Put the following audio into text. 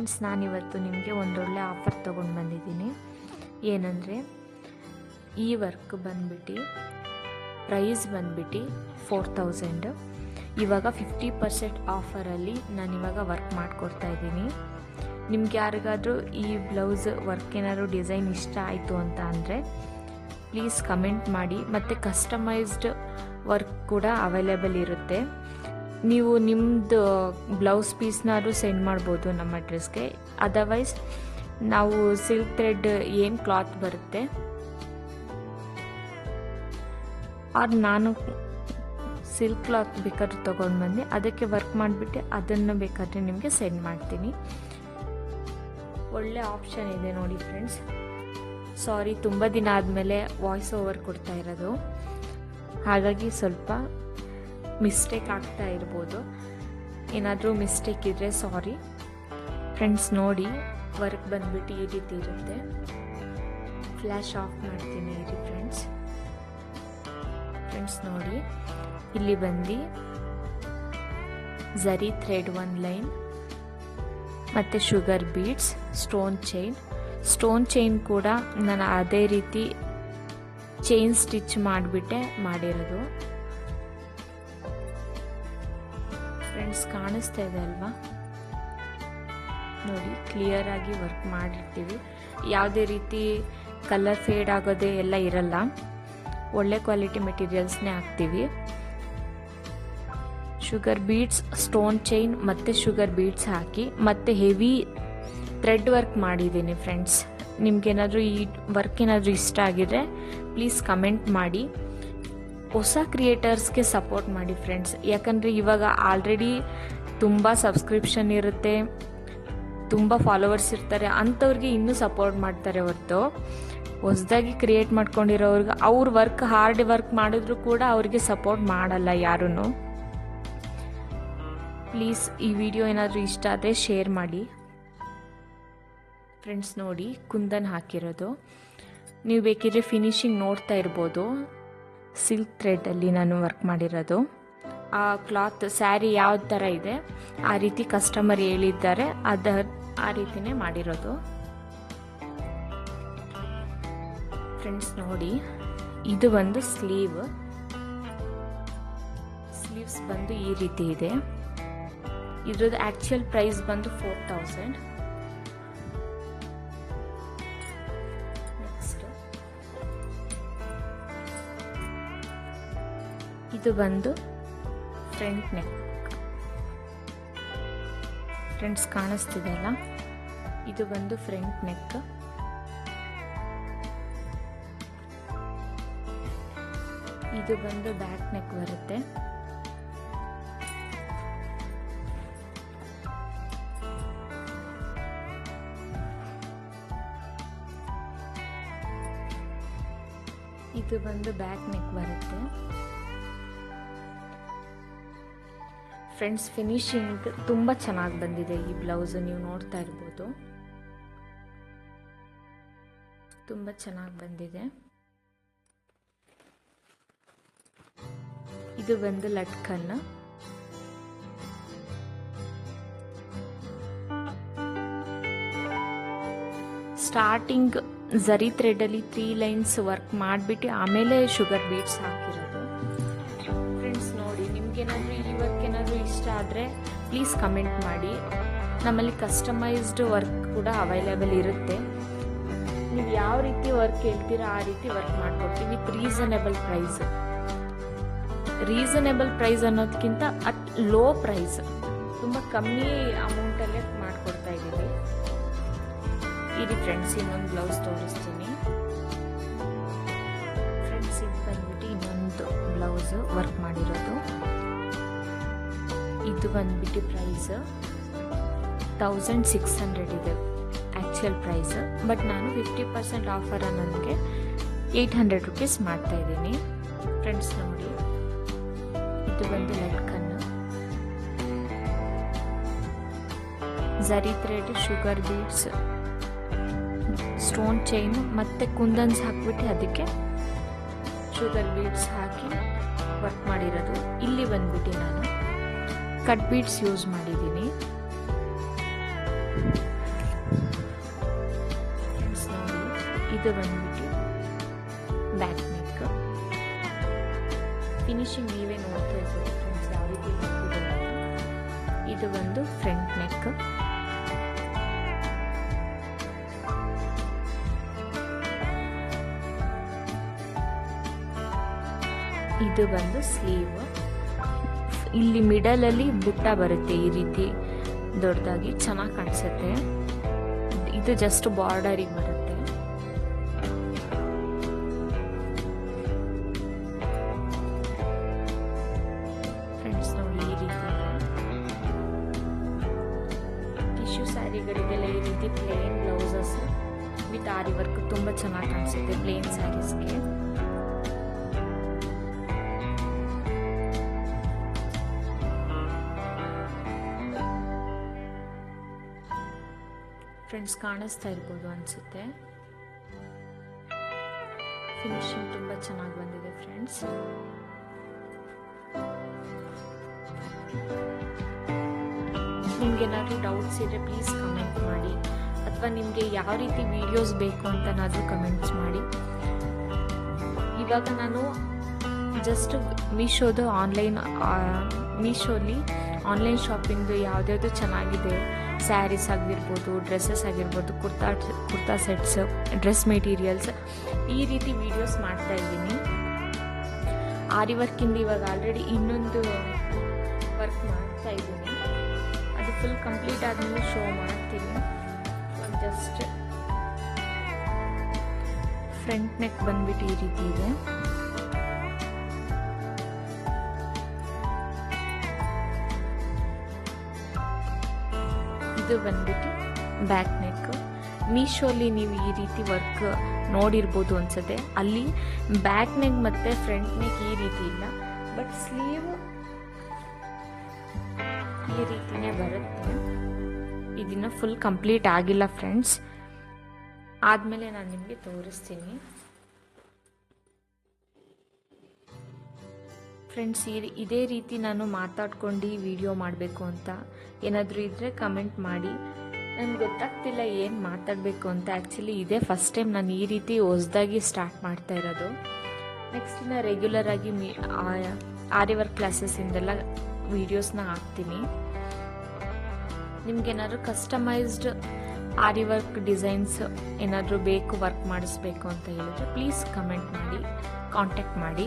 Friends ನಾನಿವತ್ತು ನಿಮಗೆ ಒಂದೊಳ್ಳೆ ಆಫರ್ ತೊಗೊಂಡು ಬಂದಿದ್ದೀನಿ. ಏನಂದರೆ, ಈ ವರ್ಕ್ ಬಂದ್ಬಿಟ್ಟು ಪ್ರೈಸ್ ಬಂದ್ಬಿಟ್ಟು ಫೋರ್ ತೌಸಂಡ್ ಇವಾಗ ಫಿಫ್ಟಿ ಪರ್ಸೆಂಟ್ ಆಫರಲ್ಲಿ ನಾನು ಇವಾಗ ವರ್ಕ್ ಮಾಡಿಕೊಡ್ತಾ ಇದ್ದೀನಿ. ನಿಮ್ಗೆ ಯಾರಿಗಾದರೂ ಈ ಬ್ಲೌಸ್ ವರ್ಕ್ ಏನಾದರೂ ಡಿಸೈನ್ ಇಷ್ಟ ಆಯಿತು ಅಂತ ಅಂದರೆ ಪ್ಲೀಸ್ ಕಮೆಂಟ್ ಮಾಡಿ. ಮತ್ತು ಕಸ್ಟಮೈಸ್ಡ್ ವರ್ಕ್ ಕೂಡ ಅವೈಲೇಬಲ್ ಇರುತ್ತೆ. ನೀವು ನಿಮ್ಮದು ಬ್ಲೌಸ್ ಪೀಸ್ನಾದ್ರೂ ಸೆಂಡ್ ಮಾಡ್ಬೋದು ನಮ್ಮ ಅಡ್ರೆಸ್ಗೆ. ಅದರ್ವೈಸ್ ನಾವು ಸಿಲ್ಕ್ ಥ್ರೆಡ್ ಏನು ಕ್ಲಾತ್ ಬರುತ್ತೆ. ಆರ್ ನಾನು ಸಿಲ್ಕ್ ಕ್ಲಾತ್ ಬೇಕಾದ್ರೆ ತೊಗೊಂಡು ಬಂದು. ಅದಕ್ಕೆ ವರ್ಕ್ ಮಾಡಿಬಿಟ್ಟು ಅದನ್ನು ಬೇಕಾದರೆ ನಿಮಗೆ ಸೆಂಡ್ ಮಾಡ್ತೀನಿ. ಒಳ್ಳೆ ಆಪ್ಷನ್ ಇದೆ ನೋಡಿ ಫ್ರೆಂಡ್ಸ್ ಸಾರಿ ತುಂಬ ದಿನ ಆದಮೇಲೆ ವಾಯ್ಸ್ ಓವರ್ ಕೊಡ್ತಾ ಇರೋದು. ಹಾಗಾಗಿ ಸ್ವಲ್ಪ ಮಿಸ್ಟೇಕ್ ಆಗ್ತಾ ಇರ್ಬೋದು. ಏನಾದರೂ ಮಿಸ್ಟೇಕ್ ಇದ್ದರೆ ಸಾರಿ ಫ್ರೆಂಡ್ಸ್ ನೋಡಿ ವರ್ಕ್ ಬಂದ್ಬಿಟ್ಟು ಈ ರೀತಿ ಇರುತ್ತೆ. ಫ್ಲ್ಯಾಶ್ ಆಫ್ ಮಾಡ್ತೀನಿ ಇರಿ ಫ್ರೆಂಡ್ಸ್ ಫ್ರೆಂಡ್ಸ್ ನೋಡಿ, ಇಲ್ಲಿ ಬಂದು ಝರಿ ಥ್ರೆಡ್ ಒನ್ ಲೈನ್ ಮತ್ತು sugar beads stone chain stone chain ಕೂಡ ನಾನು ಅದೇ ರೀತಿ ಚೈನ್ ಸ್ಟಿಚ್ ಮಾಡಿಬಿಟ್ಟೆ ಮಾಡಿರೋದು. ಫ್ರೆಂಡ್ಸ್ ಕಾಣಿಸ್ತಾ ಇದೆ ಅಲ್ವಾ? ನೋಡಿ ಕ್ಲಿಯರ್ ಆಗಿ ವರ್ಕ್ ಮಾಡಿರ್ತೀವಿ. ಯಾವುದೇ ರೀತಿ ಕಲರ್ ಫೇಡ್ ಆಗೋದೇ ಎಲ್ಲ ಇರಲ್ಲ. ಒಳ್ಳೆ ಕ್ವಾಲಿಟಿ ಮೆಟೀರಿಯಲ್ಸ್ನೇ ಹಾಕ್ತೀವಿ. ಶುಗರ್ ಬೀಡ್ಸ್ ಸ್ಟೋನ್ ಚೈನ್ ಮತ್ತು ಶುಗರ್ ಬೀಡ್ಸ್ ಹಾಕಿ, ಮತ್ತು ಹೆವಿ ಥ್ರೆಡ್ ವರ್ಕ್ ಮಾಡಿದ್ದೀನಿ ಫ್ರೆಂಡ್ಸ್ ನಿಮ್ಗೇನಾದರೂ ಈ ವರ್ಕ್ ಏನಾದರೂ ಇಷ್ಟ ಆಗಿದ್ರೆ ಪ್ಲೀಸ್ ಕಮೆಂಟ್ ಮಾಡಿ. ಹೊಸ ಕ್ರಿಯೇಟರ್ಸ್ಗೆ ಸಪೋರ್ಟ್ ಮಾಡಿ ಫ್ರೆಂಡ್ಸ್ ಯಾಕಂದರೆ ಇವಾಗ ಆಲ್ರೆಡಿ ತುಂಬ ಸಬ್ಸ್ಕ್ರಿಪ್ಷನ್ ಇರುತ್ತೆ, ತುಂಬ ಫಾಲೋವರ್ಸ್ ಇರ್ತಾರೆ, ಅಂಥವ್ರಿಗೆ ಇನ್ನೂ ಸಪೋರ್ಟ್ ಮಾಡ್ತಾರೆ ಹೊರತು. ಹೊಸದಾಗಿ ಕ್ರಿಯೇಟ್ ಮಾಡ್ಕೊಂಡಿರೋರ್ಗೆ ಅವ್ರ ವರ್ಕ್ ಹಾರ್ಡ್ ವರ್ಕ್ ಮಾಡಿದ್ರು ಕೂಡ ಅವ್ರಿಗೆ ಸಪೋರ್ಟ್ ಮಾಡಲ್ಲ ಯಾರೂ ಪ್ಲೀಸ್ ಈ ವಿಡಿಯೋ ಏನಾದರೂ ಇಷ್ಟ ಆದರೆ ಶೇರ್ ಮಾಡಿ. ಫ್ರೆಂಡ್ಸ್ ನೋಡಿ, ಕುಂದನ್ ಹಾಕಿರೋದು. ನೀವು ಬೇಕಿದ್ರೆ ಫಿನಿಶಿಂಗ್ ನೋಡ್ತಾ ಇರ್ಬೋದು. ಸಿಲ್ಕ್ ಥ್ರೆಡಲ್ಲಿ ನಾನು ವರ್ಕ್ ಮಾಡಿರೋದು. ಆ ಕ್ಲಾತ್ ಸ್ಯಾರಿ ಯಾವ ಥರ ಇದೆ, ಆ ರೀತಿ ಕಸ್ಟಮರ್ ಹೇಳಿದ್ದಾರೆ, ಅದ, ಆ ರೀತಿನೇ ಮಾಡಿರೋದು. ಫ್ರೆಂಡ್ಸ್ ನೋಡಿ, ಇದು ಒಂದು ಸ್ಲೀವ್ ಸ್ಲೀವ್ಸ್ ಬಂದು ಈ ರೀತಿ ಇದೆ. ಇದ್ರದ್ದು ಆ್ಯಕ್ಚುಯಲ್ ಪ್ರೈಸ್ ಬಂದು ಫೋರ್ ತೌಸಂಡ್ ಇದು ಬಂದು ಫ್ರಂಟ್ ನೆಕ್ ಫ್ರೆಂಡ್ಸ್ ಕಾಣಿಸ್ತಿದೆಯಲ್ಲ? ಇದು ಬಂದು ಫ್ರಂಟ್ ನೆಕ್ ಇದು ಬಂದು ಬ್ಯಾಕ್ ನೆಕ್ ಬರುತ್ತೆ. ಇದು ಬಂದು ಬ್ಯಾಕ್ ನೆಕ್ ಬರುತ್ತೆ. ಫ್ರೆಂಡ್ಸ್ ಫಿನಿಶಿಂಗ್ ತುಂಬ ಚೆನ್ನಾಗಿ ಬಂದಿದೆ ಈ ಬ್ಲೌಸ್ ನೀವು ನೋಡ್ತಾ ಇರ್ಬೋದು. ತುಂಬ ಚೆನ್ನಾಗಿ ಬಂದಿದೆ. ಇದು ಬಂದು ಲಟ್ಕನ್. ಸ್ಟಾರ್ಟಿಂಗ್ ಝರಿ ಥ್ರೆಡಲ್ಲಿ ತ್ರೀ ಲೈನ್ಸ್ ವರ್ಕ್ ಮಾಡಿಬಿಟ್ಟು ಆಮೇಲೆ ಶುಗರ್ ಬೀಟ್ಸ್ ಹಾಕಿರೋದು. ಆದರೆ ಪ್ಲೀಸ್ ಕಮೆಂಟ್ ಮಾಡಿ. ನಮ್ಮಲ್ಲಿ ಕಸ್ಟಮೈಸ್ಡ್ ವರ್ಕ್ ಕೂಡ ಅವೈಲೇಬಲ್ ಇರುತ್ತೆ. ನೀವು ಯಾವ ರೀತಿ ವರ್ಕ್ ಹೇಳ್ತೀರಾ ಆ ರೀತಿ ವರ್ಕ್ ಮಾಡ್ಕೊಡ್ತೀವಿ. With reasonable price reasonable price ಅನ್ನೋದಕ್ಕಿಂತ ಅಟ್ ಲೋ ಪ್ರೈಸ್ ತುಂಬ ಕಮ್ಮಿ ಅಮೌಂಟಲ್ಲೇ ಮಾಡಿಕೊಡ್ತಾ ಇದ್ದೀವಿ. ಇದು ಫ್ರೆಂಡ್ಸ್ ಇನ್ನೊಂದು ಬ್ಲೌಸ್ ತೋರಿಸ್ತೀನಿ. ಫ್ರೆಂಡ್ಸ್ ಇದು ಬಂದ್ಬಿಟ್ಟು ಇನ್ನೊಂದು ಬ್ಲೌಸ್ ವರ್ಕ್ ಮಾಡಿರೋದು. ಇದು ಬಂದ್ಬಿಟ್ಟು ಪ್ರೈಸ್ ತೌಸಂಡ್ ಸಿಕ್ಸ್ ಹಂಡ್ರೆಡ್ ಇದೆ ಆ್ಯಕ್ಚುಯಲ್ ಪ್ರೈಸ್ ಬಟ್ ನಾನು ಫಿಫ್ಟಿ ಪರ್ಸೆಂಟ್ ಆಫರ್ ನನಗೆ ಏಯ್ಟ್ ಹಂಡ್ರೆಡ್ ರುಪೀಸ್ ಮಾಡ್ತಾ ಇದ್ದೀನಿ. ಫ್ರೆಂಡ್ಸ್ ನೋಡಿ, ಇದು ಬಂದು ಲಟ್ಕನ್ನು zari thread sugar beads stone chain ಮತ್ತು ಕುಂದನ್ಸ್ ಹಾಕ್ಬಿಟ್ಟು ಅದಕ್ಕೆ ಶುಗರ್ ಬೀಡ್ಸ್ ಹಾಕಿ ವರ್ಕ್ ಮಾಡಿರೋದು. ಇಲ್ಲಿ ಬಂದ್ಬಿಟ್ಟು ನಾನು ಕಟ್ ಬೀಟ್ಸ್ ಯೂಸ್ ಮಾಡಿದ್ದೀನಿ. ಇದು ಬಂದ್ಬಿಟ್ಟು ಬ್ಯಾಕ್ ನೆಕ್ ಫಿನಿಶಿಂಗ್ ನೀವೇ ನೋಡ್ತಾ ಇರ್ಬೋದು ಫ್ರೆಂಡ್ಸ್ ಇದು ಒಂದು ಫ್ರಂಟ್ ನೆಕ್ ಇದು ಬಂದು ಸ್ಲೀವ್ ಇಲ್ಲಿ ಮಿಡಲ್ ಅಲ್ಲಿ ಬುಟ್ಟ ಬರುತ್ತೆ ಈ ರೀತಿ. ದೊಡ್ಡದಾಗಿ ಚೆನ್ನಾಗಿ ಕಾಣಿಸುತ್ತೆ. ಇದು ಜಸ್ಟ್ ಬಾರ್ಡರಿಗೆ ಬರುತ್ತೆ. ಟಿಶ್ಯೂ ಸ್ಯಾರಿಗಳಿಗೆಲ್ಲ ಈ ರೀತಿ plain blouses with aari work ತುಂಬ ಚೆನ್ನಾಗಿ ಕಾಣಿಸುತ್ತೆ ಪ್ಲೇನ್ ಸ್ಯಾರೀಸ್ಗೆ ಫ್ರೆಂಡ್ಸ್ ಕಾಣಿಸ್ತಾ ಇರ್ಬೋದು ಅನಿಸುತ್ತೆ. ಫಿನಿಶಿಂಗ್ ತುಂಬ ಚೆನ್ನಾಗಿ ಬಂದಿದೆ ಫ್ರೆಂಡ್ಸ್ ನಿಮ್ಗೇನಾದರೂ ಡೌಟ್ಸ್ ಇದ್ರೆ ಪ್ಲೀಸ್ ಕಮೆಂಟ್ ಮಾಡಿ. ಅಥವಾ ನಿಮಗೆ ಯಾವ ರೀತಿ ವಿಡಿಯೋಸ್ ಬೇಕು ಅಂತನಾದರೂ ಕಮೆಂಟ್ಸ್ ಮಾಡಿ. ಇವಾಗ ನಾನು ಜಸ್ಟ್ ಮೀಶೋದು ಆನ್ಲೈನ್ ಮೀಶೋಲಿ ಆನ್ಲೈನ್ ಶಾಪಿಂಗ್ದು ಯಾವುದ್ಯಾವುದು ಚೆನ್ನಾಗಿದೆ? ಸ್ಯಾರೀಸ್ ಆಗಿರ್ಬೋದು ಡ್ರೆಸ್ಸಸ್ ಆಗಿರ್ಬೋದು kurta kurta sets dress materials ಈ ರೀತಿ ವಿಡಿಯೋಸ್ ಮಾಡ್ತಾ ಇದ್ದೀನಿ. ಆರಿ ವರ್ಕಿಂದ ಇವಾಗ ಆಲ್ರೆಡಿ ಇನ್ನೊಂದು ವರ್ಕ್ ಮಾಡ್ತಾ ಇದ್ದೀನಿ. ಅದು ಫುಲ್ ಕಂಪ್ಲೀಟ್ ಆದಮೇಲೆ ಶೋ ಮಾಡ್ತೀನಿ. ಜಸ್ಟ್ ಫ್ರಂಟ್ ನೆಕ್ ಬಂದ್ಬಿಟ್ಟು ಈ ರೀತಿ ಇದೆ. ಇದು ಬಂದ್ಬಿಟ್ಟು ಬ್ಯಾಕ್ ನೆಕ್. ಮೀಶೋಲಿ ನೀವು ಈ ರೀತಿ ವರ್ಕ್ ನೋಡಿರ್ಬೋದು ಅನ್ಸುತ್ತೆ. ಅಲ್ಲಿ ಬ್ಯಾಕ್ ನೆಕ್ ಮತ್ತೆ ಫ್ರಂಟ್ ನೆಕ್ ಈ ರೀತಿ ಇಲ್ಲ. ಬಟ್ ಸ್ಲೀವ್ ಈ ರೀತಿನೇ ಬರುತ್ತೆ. ಇದನ್ನ ಫುಲ್ ಕಂಪ್ಲೀಟ್ ಆಗಿಲ್ಲ ಫ್ರೆಂಡ್ಸ್ ಆದ್ಮೇಲೆ ನಾನು ನಿಮಗೆ ತೋರಿಸ್ತೀನಿ. ಫ್ರೆಂಡ್ಸ್ ಈ ಇದೇ ರೀತಿ ನಾನು ಮಾತಾಡ್ಕೊಂಡು ವಿಡಿಯೋ ಮಾಡಬೇಕು ಅಂತ ಏನಾದರೂ ಇದ್ದರೆ ಕಮೆಂಟ್ ಮಾಡಿ. ನನಗೆ ಗೊತ್ತಾಗ್ತಿಲ್ಲ ಏನು ಮಾತಾಡಬೇಕು ಅಂತ. ಆ್ಯಕ್ಚುಲಿ ಇದೇ ಫಸ್ಟ್ ಟೈಮ್ ನಾನು ಈ ರೀತಿ ಹೊಸ್ದಾಗಿ ಸ್ಟಾರ್ಟ್ ಮಾಡ್ತಾ ಇರೋದು. ನೆಕ್ಸ್ಟ್ ನಾನು ರೆಗ್ಯುಲರ್ ಆಗಿ ಮೀ ಆರಿ ವರ್ಕ್ ಕ್ಲಾಸಸ್ಸಿಂದೆಲ್ಲ ವೀಡಿಯೋಸ್ನ ಹಾಕ್ತೀನಿ. ನಿಮ್ಗೇನಾದ್ರೂ ಕಸ್ಟಮೈಸ್ಡ್ ಆರಿ ವರ್ಕ್ ಡಿಸೈನ್ಸ್ ಏನಾದರೂ ಬೇಕು ವರ್ಕ್ ಮಾಡಿಸ್ಬೇಕು ಅಂತ ಹೇಳಿದ್ರೆ ಪ್ಲೀಸ್ ಕಮೆಂಟ್ ಮಾಡಿ ಕಾಂಟ್ಯಾಕ್ಟ್ ಮಾಡಿ.